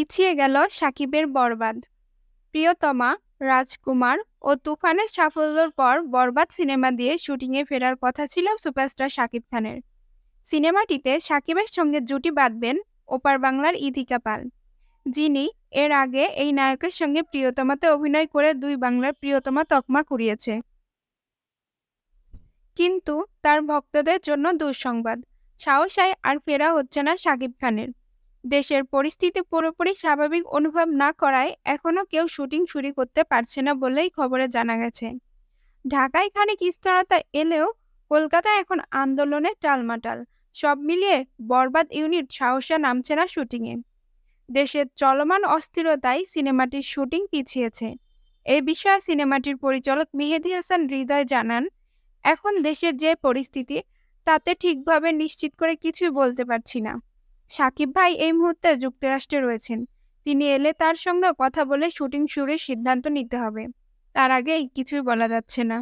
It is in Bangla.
পিছিয়ে গেল সাকিবের বরবাদ। প্রিয়তমা, রাজকুমার ও তুফানের সাফল্যের পর বরবাদ সিনেমা দিয়ে শুটিংয়ে ফেরার কথা ছিল সুপারস্টার শাকিব খানের। সিনেমাটিতে সাকিবের সঙ্গে জুটি বাঁধবেন ওপার বাংলার ইধিকা পাল। যিনি এর আগে এই নায়কের সঙ্গে প্রিয়তমাতে অভিনয় করে দুই বাংলার প্রিয়তমা তকমা কুড়িয়েছে। কিন্তু তার ভক্তদের জন্য দুঃসংবাদ। সাহসায় আর ফেরা হচ্ছে না শাকিব খানের। দেশের পরিস্থিতি পুরোপুরি স্বাভাবিক অনুভব না করায় এখনও কেউ শুটিং শুরু করতে পারছে না বলেই খবরে জানা গেছে। ঢাকায় খানিক স্থিরতা এলেও কলকাতায় এখন আন্দোলনে টালমাটাল। সব মিলিয়ে বরবাদ ইউনিট সাহসে নামছে না শুটিংয়ে। দেশের চলমান অস্থিরতায় সিনেমাটির শুটিং পিছিয়েছে। এ বিষয়ে সিনেমাটির পরিচালক মেহেদি হাসান হৃদয় জানান, এখন দেশের যে পরিস্থিতি, তাতে ঠিকভাবে নিশ্চিত করে কিছুই বলতে পারছি না। সাকিব ভাই এই মুহূর্তে যুক্তরাষ্ট্রে রয়েছেন। তিনি এলে তার সঙ্গে কথা বলে শুটিং শুরুর সিদ্ধান্ত নিতে হবে। তার আগে কিছুই বলা যাচ্ছে না।